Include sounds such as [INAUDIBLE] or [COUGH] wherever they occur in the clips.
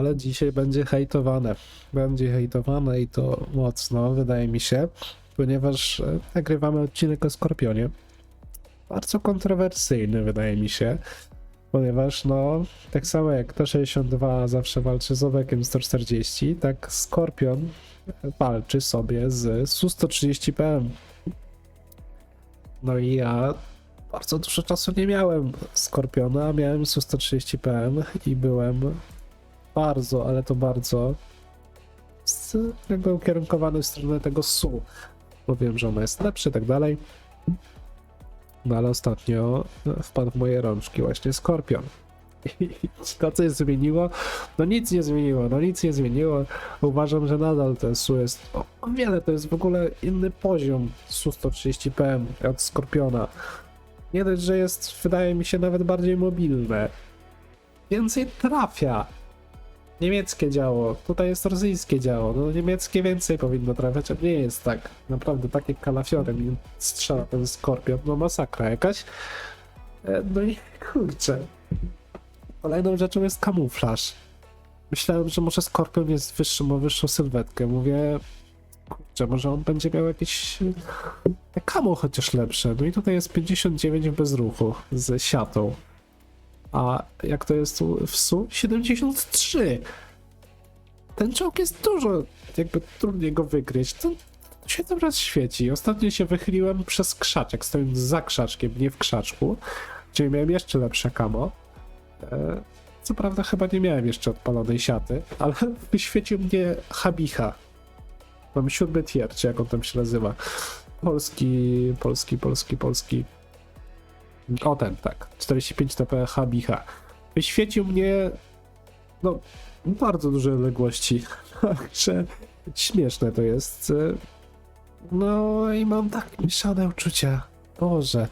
ale dzisiaj będzie hejtowane. Będzie hejtowane i to mocno, wydaje mi się, ponieważ e, nagrywamy odcinek o Skorpionie. Bardzo kontrowersyjny, wydaje mi się, ponieważ no, tak samo jak T62 zawsze walczy z Obekiem 140, tak Skorpion walczy sobie z Su-130 PM. No i ja bardzo dużo czasu nie miałem Skorpiona, miałem Su-130 PM i byłem bardzo, ale to bardzo jakby ukierunkowany w stronę tego SU, bo wiem, że ona jest lepsza i tak dalej. No ale ostatnio wpadł w moje rączki właśnie Skorpion. [LAUGHS] I to coś zmieniło? No nic nie zmieniło, no nic nie zmieniło. Uważam, że nadal ten SU jest o, o wiele, to jest w ogóle inny poziom SU-130 PM od Skorpiona. Nie dość, że jest, wydaje mi się, nawet bardziej mobilne. Więcej trafia. Niemieckie działo, tutaj jest rosyjskie działo. No niemieckie więcej powinno trafiać, a nie jest tak. Naprawdę takie kalafiorem mi strzela ten skorpion, no masakra jakaś. E, No i kurczę. Kolejną rzeczą jest kamuflaż. Myślałem, że może skorpion jest wyższy, ma wyższą sylwetkę. Mówię, kurczę, może on będzie miał jakieś e, kamo chociaż lepsze. No i tutaj jest 59 bez ruchu z siatą. A jak to jest w SU? 73. Ten czołg jest dużo, jakby trudniej go wykryć. To się teraz świeci. Ostatnio się wychyliłem przez krzaczek, stojąc za krzaczkiem, nie w krzaczku. Czyli miałem jeszcze lepsze kamo. E, Co prawda chyba nie miałem jeszcze odpalonej siaty, ale [LAUGHS] wyświecił mnie Habicha. Mam siódmy tier, czy jak on tam się nazywa. Polski, polski, polski, polski. O ten, tak. 45 TP Habicha. Wyświecił mnie no bardzo duże odległości. [LAUGHS] Także śmieszne to jest. No i mam tak mieszane uczucia. Boże.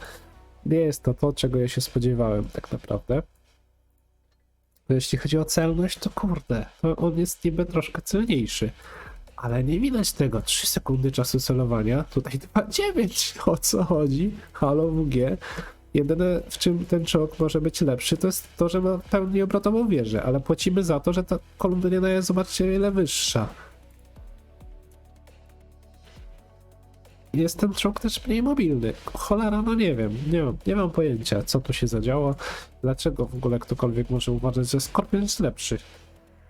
Nie jest to to, czego ja się spodziewałem tak naprawdę. Jeśli chodzi o celność, to kurde, to on jest niby troszkę celniejszy. Ale nie widać tego. 3 sekundy czasu celowania. Tutaj 2,9. O co chodzi? Halo WG. Jedyne, w czym ten czołg może być lepszy, to jest to, że ma pełni obrotową wieżę, ale płacimy za to, że ta kolumna jest, zobaczcie, ile wyższa. Jest ten czołg też mniej mobilny. Cholera, no nie wiem, nie mam, nie mam pojęcia, co tu się zadziało, dlaczego w ogóle ktokolwiek może uważać, że Skorpion jest lepszy.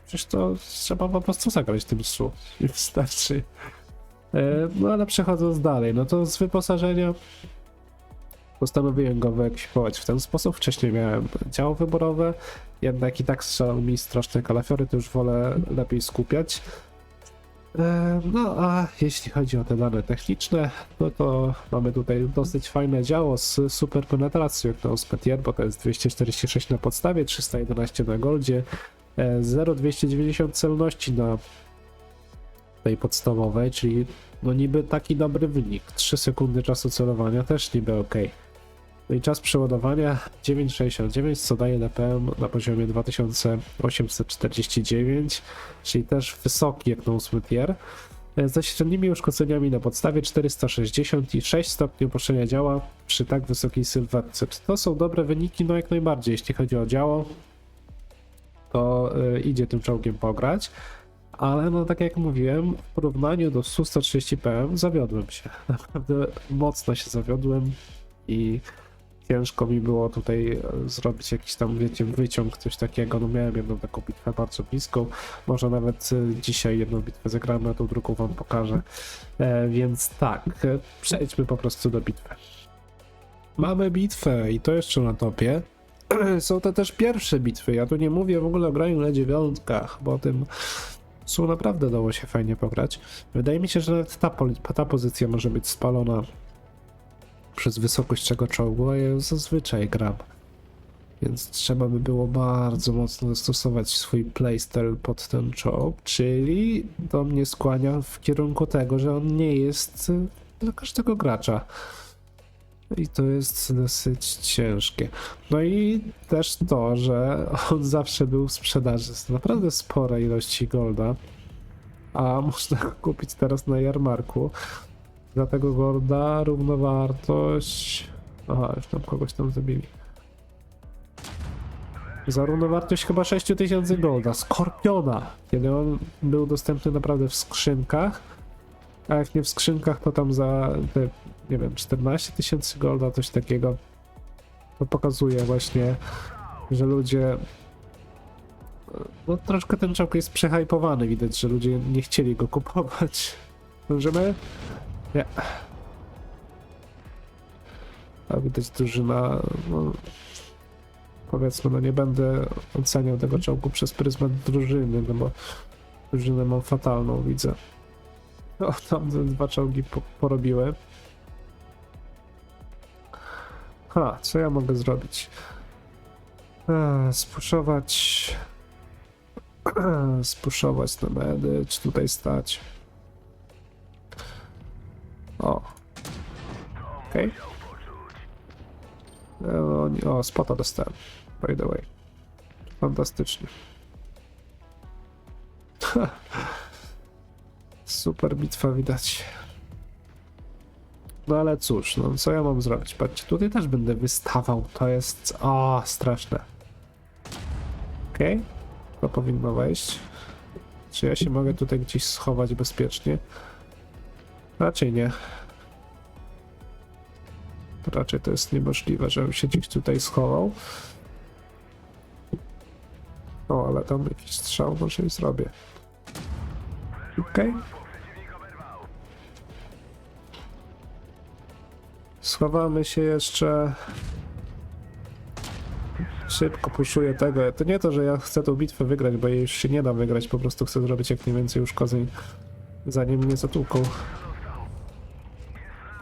Przecież to trzeba po prostu zagrać tym SU wystarczy. E, No ale przechodząc dalej, no to z wyposażenia postanowiłem go wyekwipować w ten sposób. Wcześniej miałem działo wyborowe, jednak i tak strzelał mi straszne kalafiory, to już wolę lepiej skupiać. E, No a jeśli chodzi o te dane techniczne, no to mamy tutaj dosyć fajne działo z super penetracją, Spetier, bo to jest 246 na podstawie, 311 na goldzie, e, 0,290 celności na tej podstawowej, czyli no niby taki dobry wynik. 3 sekundy czasu celowania też niby ok. No i czas przeładowania 9,69, co daje DPM na poziomie 2849, czyli też wysoki jak na 8 tier. E, Ze średnimi uszkodzeniami na podstawie 460 i 6 stopni uproszczenia działa przy tak wysokiej sylwetce. Czy to są dobre wyniki? No jak najbardziej, jeśli chodzi o działo, to y, idzie tym czołgiem pograć. Ale no tak jak mówiłem, w porównaniu do Su-130 PM zawiodłem się. [LAUGHS] Naprawdę mocno się zawiodłem i ciężko mi było tutaj e, zrobić jakiś tam, wiecie, wyciąg, coś takiego. No miałem jedną taką bitwę bardzo bliską. Może nawet e, dzisiaj jedną bitwę zagramy, a tą drugą wam pokażę. E, więc tak, przejdźmy po prostu do bitwy. Mamy bitwę i to jeszcze na topie. [CLEARS THROAT] Są to też pierwsze bitwy. Ja tu nie mówię w ogóle o graniu na dziewiątkach, bo tym są naprawdę dało się fajnie pograć. Wydaje mi się, że nawet ta, ta pozycja może być spalona przez wysokość tego czołgu, a ja zazwyczaj gram. Więc trzeba by było bardzo mocno dostosować swój playstyle pod ten czołg, czyli to mnie skłania w kierunku tego, że on nie jest y, dla każdego gracza. I to jest dosyć ciężkie. No i też to, że on zawsze był w sprzedaży z naprawdę sporej ilości golda, a można go kupić teraz na jarmarku. Za tego golda równowartość... Aha, już tam kogoś tam zabili. Za równowartość chyba 6000 golda. Skorpiona! Kiedy on był dostępny naprawdę w skrzynkach. A jak nie w skrzynkach, to tam za te, nie wiem, 14 tysięcy golda, coś takiego. To pokazuje właśnie, że ludzie. No troszkę ten czołg jest przehypowany. Widać, że ludzie nie chcieli go kupować. Możemy? Nie. A widać drużyna. No, powiedzmy, no nie będę oceniał tego czołgu przez pryzmat drużyny, no bo drużynę mam fatalną, widzę. O, tam dwa czołgi po, porobiły. Ha, co ja mogę zrobić? Eee, spuszować... [CLEARS THROAT] Spuszować na medy, czy tutaj stać? O. Okej. Okay. O, spota dostałem. By the way. Fantastycznie. [LAUGHS] Super bitwa widać. No ale cóż, no co ja mam zrobić? Patrzcie, tutaj też będę wystawał. To jest. O, straszne. Okej. Okay. To powinno wejść. Czy ja się mogę tutaj gdzieś schować bezpiecznie? Raczej nie. Raczej to jest niemożliwe, żebym się gdzieś tutaj schował. O, ale tam jakiś strzał może i zrobię. Okej. Okay. Schowamy się jeszcze. Szybko puszuję tego. To nie to, że ja chcę tą bitwę wygrać, bo jej już się nie da wygrać. Po prostu chcę zrobić jak najwięcej uszkodzeń, zanim mnie zatłuką.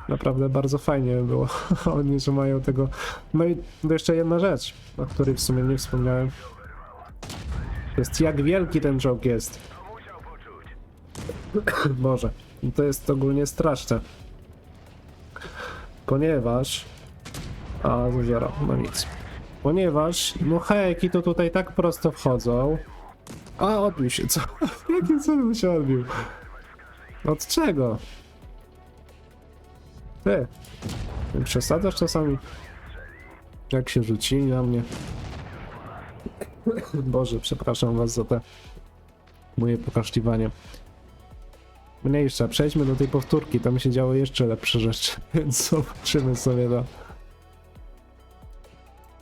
Naprawdę bardzo fajnie by było. [LAUGHS] Oni, że mają tego. No i jeszcze jedna rzecz, o której w sumie nie wspomniałem. To jest jak wielki ten czołg jest. [COUGHS] Boże, to jest ogólnie straszne. Ponieważ... A, zero, no nic. Ponieważ, no hejki to tutaj tak prosto wchodzą. A, odbił się, co? [LAUGHS] Jakim cudem się odbił? Od czego? Ty, przesadzasz czasami? Jak się rzucili na mnie? [LAUGHS] Boże, przepraszam was za te moje pokaszliwanie. Mniejsza, przejdźmy do tej powtórki, tam się działy jeszcze lepsze rzeczy, [LAUGHS] więc zobaczymy sobie to.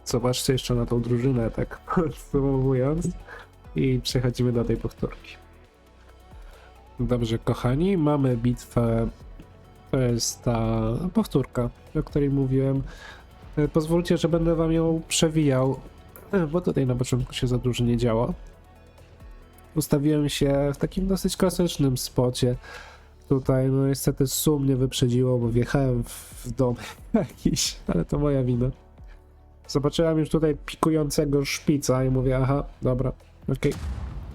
Zobaczcie jeszcze na tą drużynę, tak podsumowując. I przechodzimy do tej powtórki. Dobrze, kochani, mamy bitwę. To jest ta powtórka, o której mówiłem. E, Pozwólcie, że będę wam ją przewijał, e, bo tutaj na początku się za dużo nie działo. Ustawiłem się w takim dosyć klasycznym spocie. Tutaj, no niestety, sum mnie wyprzedziło, bo wjechałem w dom [LAUGHS] jakiś, ale to moja wina. Zobaczyłem już tutaj pikującego szpica i mówię, aha, dobra, okej. Okay.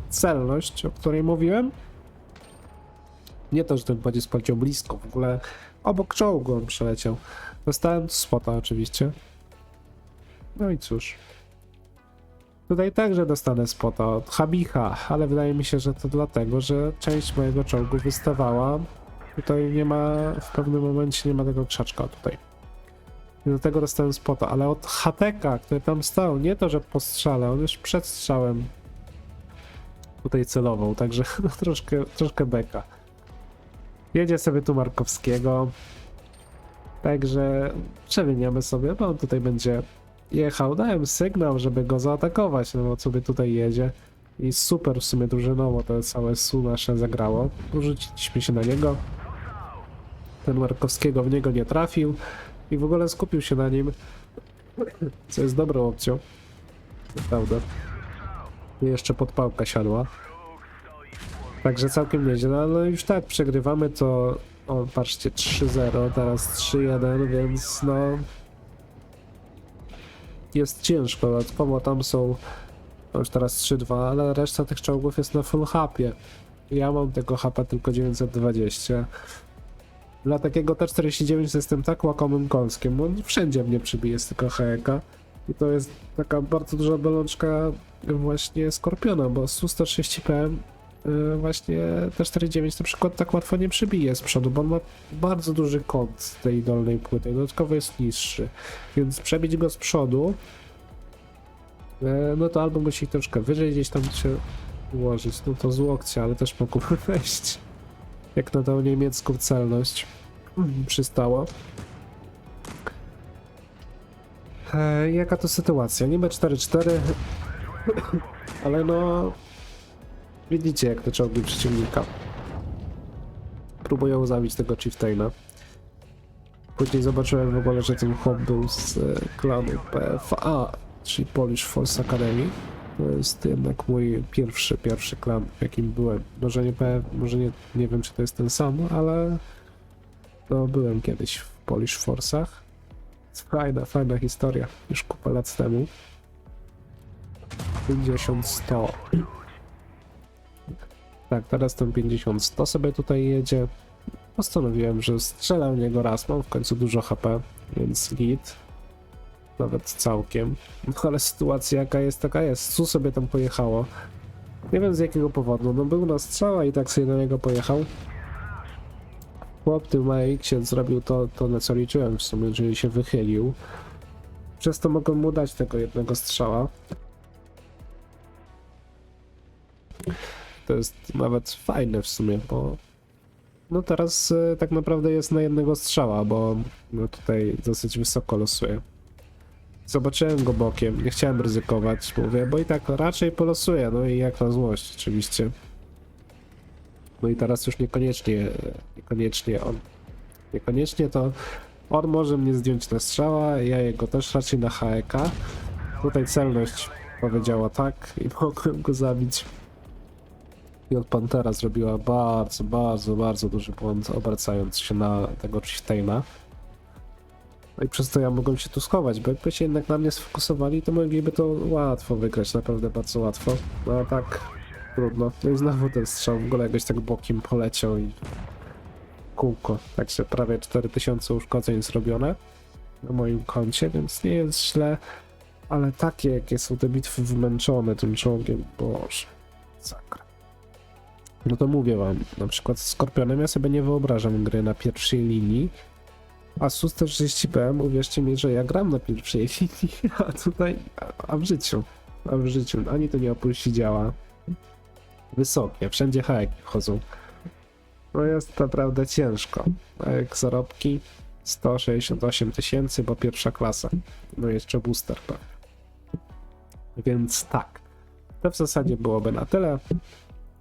Celność, o której mówiłem? Nie to, że ten pocisk poleciał blisko, w ogóle obok czołgu on przeleciał. Dostałem spota oczywiście. No i cóż. Tutaj także dostanę spota od Habicha, ale wydaje mi się, że to dlatego, że część mojego czołgu wystawała. Tutaj nie ma, w pewnym momencie nie ma tego krzaczka tutaj. I do tego dostałem spota, ale od Hateka, który tam stał, nie to, że po strzale, on już przed strzałem tutaj celował, także no, [LAUGHS] troszkę, troszkę beka. Jedzie sobie tu Markowskiego, także przewiniemy sobie, bo on tutaj będzie jechał, dałem sygnał, żeby go zaatakować, no bo sobie tutaj jedzie. I super w sumie drużynowo to całe SU nasze zagrało. Rzuciliśmy się na niego. Ten Markowskiego w niego nie trafił i w ogóle skupił się na nim, co jest dobrą opcją. Naprawdę. I jeszcze podpałka siadła. Także całkiem nieźle, no ale już tak przegrywamy to... O, patrzcie, 3-0, teraz 3-1, więc no jest ciężko, dodatkowo tam są no już teraz 3-2, ale reszta tych czołgów jest na full hapie. Ja mam tego hapa tylko 920. Dla takiego T-49 jestem tak łakomym kąskiem, on wszędzie mnie przybije z tego HEK. I to jest taka bardzo duża bolączka właśnie Skorpiona, bo Su-130 Y, właśnie T-49 na przykład tak łatwo nie przybije z przodu, bo on ma bardzo duży kąt tej dolnej płyty, dodatkowo jest niższy, więc przebić go z przodu E, no to albo musi troszkę wyżej gdzieś tam się ułożyć, no to z łokcia, ale też mógłby [LAUGHS] wejść. Jak na tą niemiecką celność przystało. E, jaka to sytuacja? Niby 4-4, [COUGHS] ale no... Widzicie jak to czołgi przeciwnika. Próbują zabić tego Chieftaina. Później zobaczyłem w ogóle, że ten chłop był z e, klanu PFA, czyli Polish Force Academy. To jest jednak mój pierwszy, pierwszy klan, w jakim byłem. Może nie, może nie, nie wiem, czy to jest ten sam, ale no, byłem kiedyś w Polish Force'ach. Fajna, fajna historia, już kupę lat temu. 50-100. Tak, teraz ten 50-100 sobie tutaj jedzie. Postanowiłem, że strzelę w niego raz, mam w końcu dużo HP, więc git. Nawet całkiem. No ale sytuacja jaka jest, taka jest. Su sobie tam pojechało. Nie wiem z jakiego powodu, no był na strzała i tak sobie na niego pojechał. Chłop tym na X zrobił to, to na co liczyłem w sumie, czyli się wychylił. Przez to mogłem mu dać tego jednego strzała. To jest nawet fajne w sumie, bo no teraz e, tak naprawdę jest na jednego strzała, bo no tutaj dosyć wysoko losuje. Zobaczyłem go bokiem, nie chciałem ryzykować, mówię, bo i tak raczej polosuję, no i jak na złość oczywiście. No i teraz już niekoniecznie, niekoniecznie on, niekoniecznie to on może mnie zdjąć na strzała, ja jego też raczej na HEK. Tutaj celność powiedziała tak i [LAUGHS] mogłem go zabić. I od Pantera zrobiła bardzo, bardzo, bardzo duży błąd, obracając się na tego Chieftaina. No i przez to ja mogłem się tu schować, bo jakby się jednak na mnie sfokusowali, to mogliby to łatwo wygrać, naprawdę bardzo łatwo. No a tak, trudno. No i znowu ten strzał w ogóle jakoś tak bokiem poleciał i kółko. Także prawie 4000 uszkodzeń zrobione na moim koncie, więc nie jest źle. Ale takie, jakie są te bitwy wymęczone tym czołgiem, boże, sakra. No to mówię wam, na przykład z Skorpionem ja sobie nie wyobrażam gry na pierwszej linii, a Su 130 PM, uwierzcie mi, że ja gram na pierwszej [LAUGHS] linii, a tutaj, a, w życiu, a w życiu, ani to nie opuści działa. Wysokie, wszędzie hajki wchodzą. No jest naprawdę ciężko, a jak zarobki 168 tysięcy, bo pierwsza klasa, no jeszcze booster pewnie. Więc tak, to w zasadzie byłoby na tyle.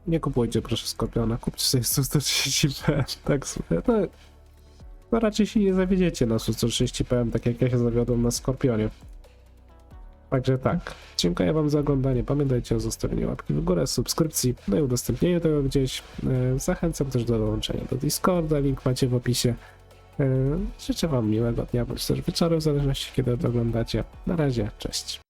Nie kupujcie proszę Skorpiona, kupcie sobie 130 PM, tak sobie. No, no raczej się nie zawiedziecie na 130 PM, tak jak ja się zawiodłem na Skorpionie. Także tak, dziękuję wam za oglądanie, pamiętajcie o zostawieniu łapki w górę, subskrypcji, no i udostępnieniu tego gdzieś. E, Zachęcam też do dołączenia do Discorda, link macie w opisie. E, Życzę wam miłego dnia, bądź też wieczoru, w zależności kiedy to oglądacie. Na razie, cześć.